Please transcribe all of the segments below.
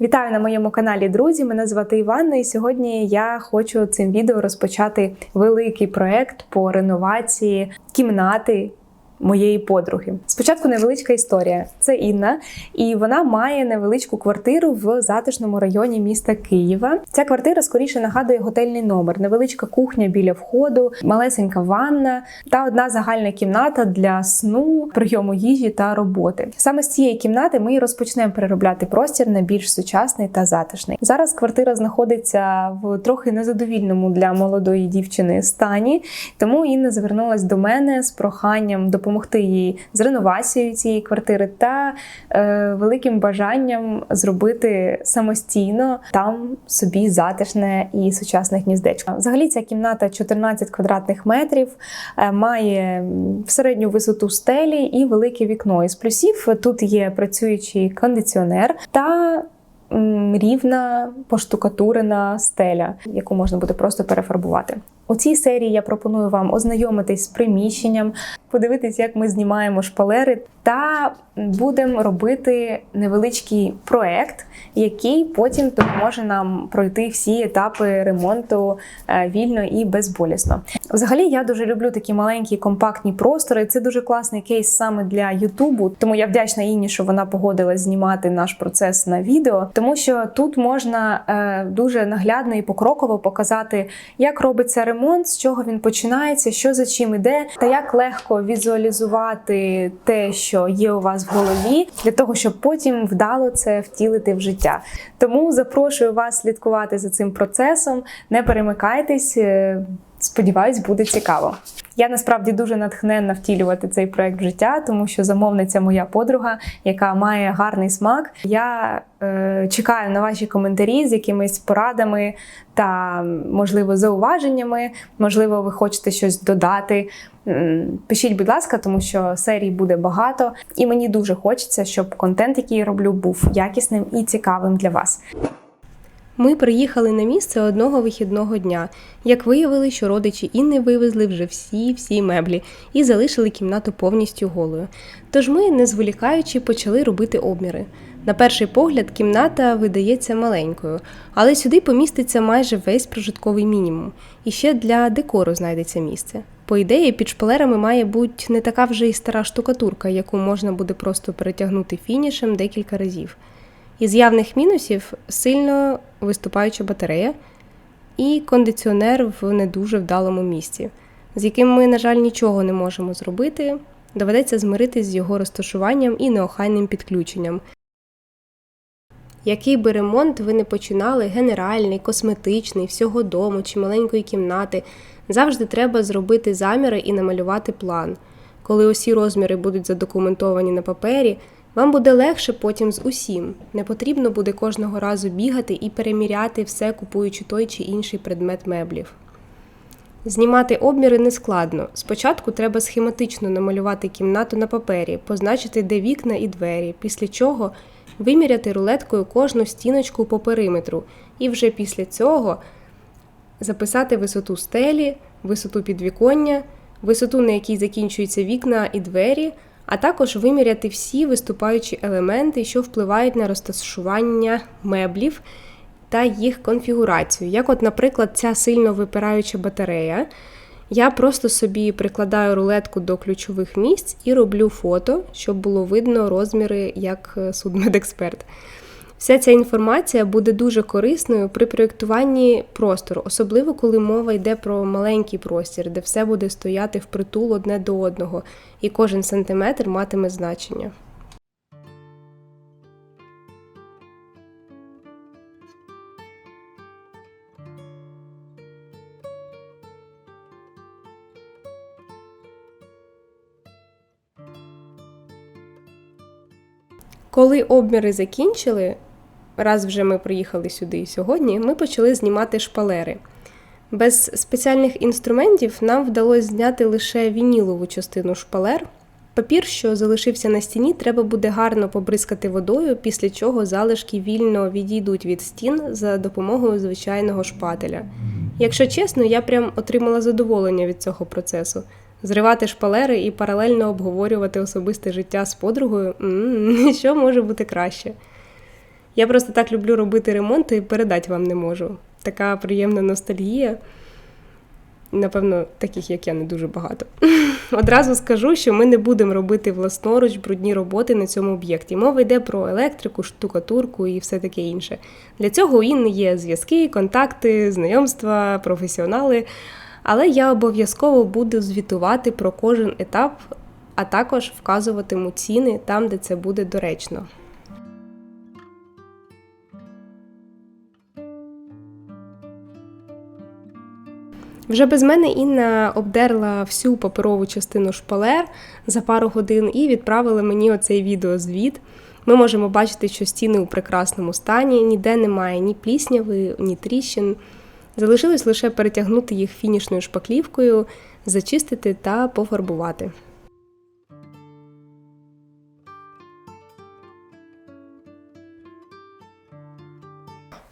Вітаю на моєму каналі, друзі. Мене звати Іванна, і сьогодні я хочу цим відео розпочати великий проект по реновації кімнати. Моєї подруги. Спочатку невеличка історія. Це Інна, і вона має невеличку квартиру в затишному районі міста Києва. Ця квартира скоріше нагадує готельний номер, невеличка кухня біля входу, малесенька ванна та одна загальна кімната для сну, прийому їжі та роботи. Саме з цієї кімнати ми розпочнемо переробляти простір на більш сучасний та затишний. Зараз квартира знаходиться в трохи незадовільному для молодої дівчини стані, тому Інна звернулась до мене з проханням допомогти їй з реновацією цієї квартири та е, великим бажанням зробити самостійно там собі затишне і сучасне гніздечко. Взагалі ця кімната 14 квадратних метрів, е, має середню висоту стелі і велике вікно. Із плюсів тут є працюючий кондиціонер та рівна поштукатурена стеля, яку можна буде просто перефарбувати. У цій серії я пропоную вам ознайомитись з приміщенням, подивитись, як ми знімаємо шпалери, та будемо робити невеличкий проект, який потім допоможе нам пройти всі етапи ремонту е, вільно і безболісно. Взагалі, я дуже люблю такі маленькі компактні простори. Це дуже класний кейс саме для Ютубу. Тому я вдячна Інні, що вона погодилась знімати наш процес на відео, тому що тут можна е, дуже наглядно і покроково показати, як робиться ремонт, з чого він починається, що за чим іде, та як легко візуалізувати те, що є у вас в голові, для того, щоб потім вдало це втілити в життя. Тому запрошую вас слідкувати за цим процесом. Не перемикайтесь. Сподіваюсь, буде цікаво. Я насправді дуже натхненна втілювати цей проект в життя, тому що замовниця моя подруга, яка має гарний смак. Я е, чекаю на ваші коментарі з якимись порадами та, можливо, зауваженнями. Можливо, ви хочете щось додати. Пишіть, будь ласка, тому що серій буде багато, і мені дуже хочеться, щоб контент, який я роблю, був якісним і цікавим для вас. Ми приїхали на місце одного вихідного дня. Як виявили, що родичі Інни вивезли вже всі-всі меблі і залишили кімнату повністю голою. Тож ми, не зволікаючи, почали робити обміри. На перший погляд, кімната видається маленькою, але сюди поміститься майже весь прожитковий мінімум, і ще для декору знайдеться місце. По ідеї, під шпалерами має бути не така вже й стара штукатурка, яку можна буде просто перетягнути фінішем декілька разів. Із явних мінусів сильно виступаюча батарея і кондиціонер в не дуже вдалому місці, з яким ми, на жаль, нічого не можемо зробити. Доведеться змиритись з його розташуванням і неохайним підключенням. Який би ремонт ви не починали, генеральний, косметичний, всього дому чи маленької кімнати, завжди треба зробити заміри і намалювати план. Коли усі розміри будуть задокументовані на папері, вам буде легше потім з усім. Не потрібно буде кожного разу бігати і переміряти все, купуючи той чи інший предмет меблів. Знімати обміри не складно. Спочатку треба схематично намалювати кімнату на папері, позначити, де вікна і двері, після чого виміряти рулеткою кожну стіночку по периметру, і вже після цього записати висоту стелі, висоту підвіконня, висоту, на якій закінчуються вікна і двері, а також виміряти всі виступаючі елементи, що впливають на розташування меблів та їх конфігурацію. Як, от, наприклад, ця сильно випираюча батарея. Я просто собі прикладаю рулетку до ключових місць і роблю фото, щоб було видно розміри як е, судмедексперт. Вся ця інформація буде дуже корисною при проєктуванні простору, особливо коли мова йде про маленький простір, де все буде стояти впритул одне до одного, і кожен сантиметр матиме значення. Коли обміри закінчили, раз вже ми приїхали сюди сьогодні, ми почали знімати шпалери. Без спеціальних інструментів нам вдалося зняти лише вінілову частину шпалер. Папір, що залишився на стіні, треба буде гарно побризкати водою, після чого залишки вільно відійдуть від стін за допомогою звичайного шпателя. Якщо чесно, я прям отримала задоволення від цього процесу. Зривати шпалери і паралельно обговорювати особисте життя з подругою що може бути краще. Я просто так люблю робити ремонт і передати вам не можу. Така приємна ностальгія. Напевно, таких, як я, не дуже багато. Одразу скажу, що ми не будемо робити власноруч брудні роботи на цьому об'єкті. Мова йде про електрику, штукатурку і все таке інше. Для цього у Інни є зв'язки, контакти, знайомства, професіонали. Але я обов'язково буду звітувати про кожен етап, а також вказуватиму ціни там, де це буде доречно. Вже без мене Інна обдерла всю паперову частину шпалер за пару годин і відправила мені оцей відеозвіт. Ми можемо бачити, що стіни у прекрасному стані, ніде немає ні плісняви, ні тріщин. Залишилось лише перетягнути їх фінішною шпаклівкою, зачистити та пофарбувати.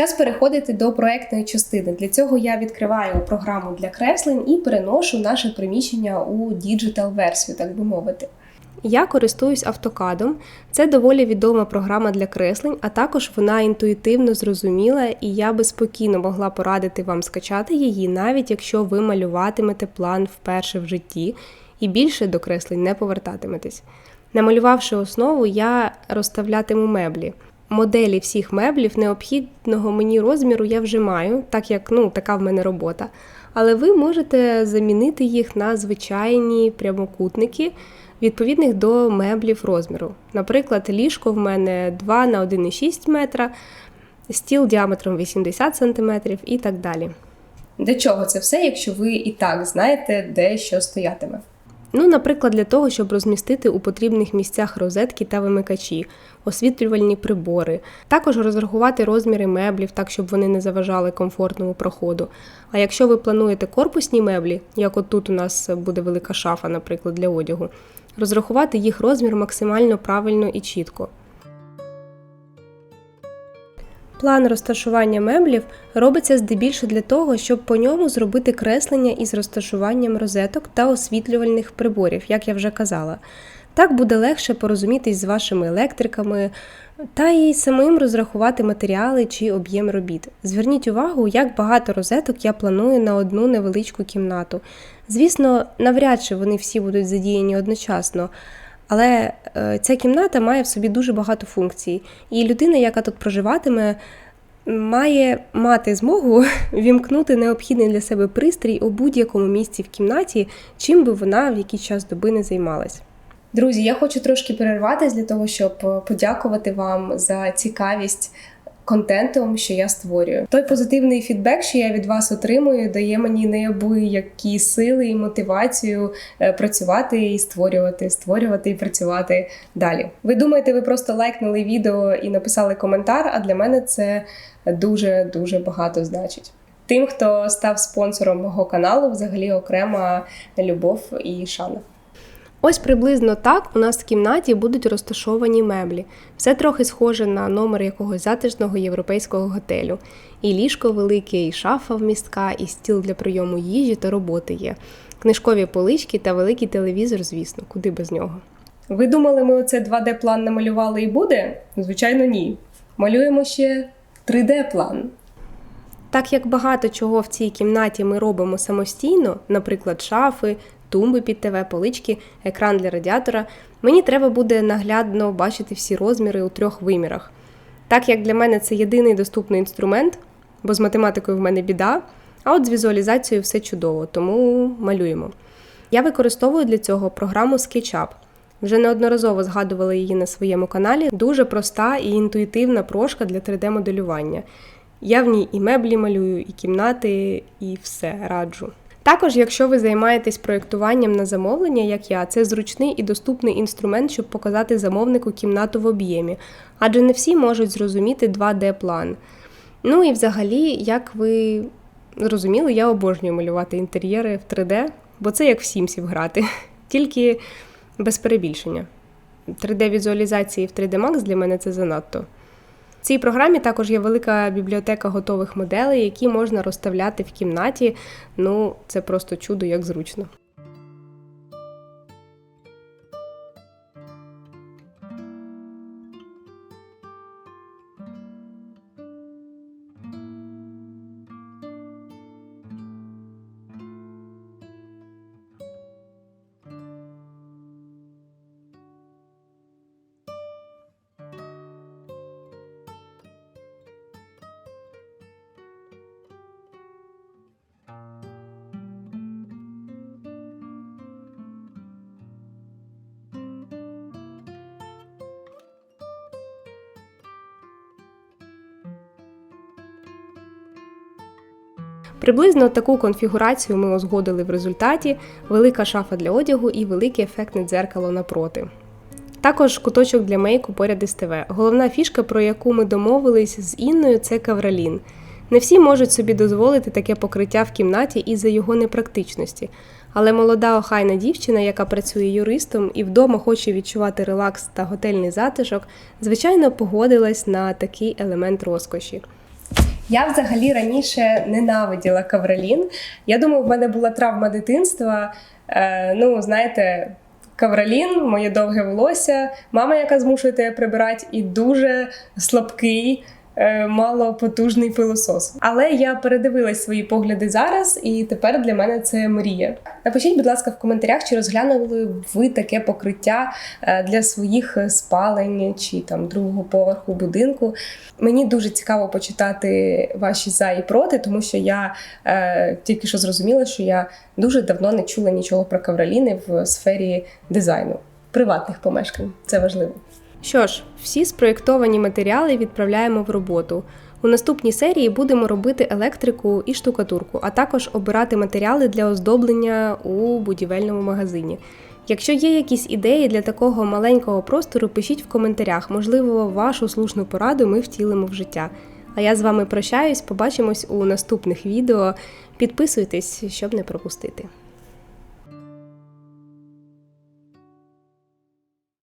Час переходити до проектної частини. Для цього я відкриваю програму для креслень і переношу наше приміщення у діджитал версію, так би мовити. Я користуюсь автокадом. Це доволі відома програма для креслень, а також вона інтуїтивно зрозуміла, і я би спокійно могла порадити вам скачати її, навіть якщо ви малюватимете план вперше в житті і більше до креслень не повертатиметесь. Намалювавши основу, я розставлятиму меблі. Моделі всіх меблів необхідного мені розміру я вже маю, так як ну, така в мене робота. Але ви можете замінити їх на звичайні прямокутники, відповідних до меблів розміру. Наприклад, ліжко в мене 2 на 1,6 метра, стіл діаметром 80 см і так далі. Для чого це все, якщо ви і так знаєте, де що стоятиме? Ну, наприклад, для того, щоб розмістити у потрібних місцях розетки та вимикачі, освітлювальні прибори, також розрахувати розміри меблів так, щоб вони не заважали комфортному проходу. А якщо ви плануєте корпусні меблі, як от тут у нас буде велика шафа, наприклад, для одягу, розрахувати їх розмір максимально правильно і чітко. План розташування меблів робиться здебільшого для того, щоб по ньому зробити креслення із розташуванням розеток та освітлювальних приборів, як я вже казала. Так буде легше порозумітись з вашими електриками та і самим розрахувати матеріали чи об'єм робіт. Зверніть увагу, як багато розеток я планую на одну невеличку кімнату. Звісно, навряд чи вони всі будуть задіяні одночасно. Але е, ця кімната має в собі дуже багато функцій, і людина, яка тут проживатиме, має мати змогу вімкнути необхідний для себе пристрій у будь-якому місці в кімнаті, чим би вона в який час доби не займалась. Друзі, я хочу трошки перерватися для того, щоб подякувати вам за цікавість контентом, що я створюю. Той позитивний фідбек, що я від вас отримую, дає мені неабиякі сили і мотивацію е, працювати і створювати, створювати і працювати далі. Ви думаєте, ви просто лайкнули відео і написали коментар? А для мене це дуже дуже багато значить. Тим, хто став спонсором мого каналу, взагалі окрема любов і шана. Ось приблизно так у нас в кімнаті будуть розташовані меблі. Все трохи схоже на номер якогось затишного європейського готелю. І ліжко велике, і шафа вмістка, і стіл для прийому їжі та роботи є. Книжкові полички та великий телевізор, звісно, куди без нього. Ви думали, ми оце 2D-план намалювали і буде? Звичайно, ні. Малюємо ще 3D-план. Так як багато чого в цій кімнаті ми робимо самостійно, наприклад, шафи, тумби під ТВ, полички, екран для радіатора, мені треба буде наглядно бачити всі розміри у трьох вимірах. Так як для мене це єдиний доступний інструмент, бо з математикою в мене біда, а от з візуалізацією все чудово, тому малюємо. Я використовую для цього програму SketchUp. Вже неодноразово згадувала її на своєму каналі. Дуже проста і інтуїтивна прошка для 3D-моделювання. Я в ній і меблі малюю, і кімнати, і все раджу. Також, якщо ви займаєтесь проєктуванням на замовлення, як я, це зручний і доступний інструмент, щоб показати замовнику кімнату в об'ємі, адже не всі можуть зрозуміти 2D-план. Ну і взагалі, як ви зрозуміли, я обожнюю малювати інтер'єри в 3D, бо це як в Сімсів грати, тільки без перебільшення. 3D-візуалізації в 3D Max для мене це занадто. В цій програмі також є велика бібліотека готових моделей, які можна розставляти в кімнаті. Ну, це просто чудо, як зручно. Приблизно таку конфігурацію ми узгодили в результаті: велика шафа для одягу і велике ефектне дзеркало напроти. Також куточок для мейку поряд із ТВ. Головна фішка, про яку ми домовились з Інною, це кавралін. Не всі можуть собі дозволити таке покриття в кімнаті із-за його непрактичності. Але молода охайна дівчина, яка працює юристом і вдома хоче відчувати релакс та готельний затишок, звичайно погодилась на такий елемент розкоші. Я взагалі раніше ненавиділа кавралін. Я думаю, в мене була травма дитинства. Е, ну, знаєте, кавралін, моє довге волосся, мама, яка змушує тебе прибирати, і дуже слабкий. Е, Малопотужний пилосос. Але я передивилась свої погляди зараз, і тепер для мене це мрія. Напишіть, будь ласка, в коментарях, чи розглянули ви таке покриття е, для своїх спалень чи там другого поверху будинку. Мені дуже цікаво почитати ваші за і проти, тому що я е, тільки що зрозуміла, що я дуже давно не чула нічого про кавраліни в сфері дизайну, приватних помешкань. Це важливо. Що ж, всі спроєктовані матеріали відправляємо в роботу. У наступній серії будемо робити електрику і штукатурку, а також обирати матеріали для оздоблення у будівельному магазині. Якщо є якісь ідеї для такого маленького простору, пишіть в коментарях. Можливо, вашу слушну пораду ми втілимо в життя. А я з вами прощаюсь, побачимось у наступних відео. Підписуйтесь, щоб не пропустити.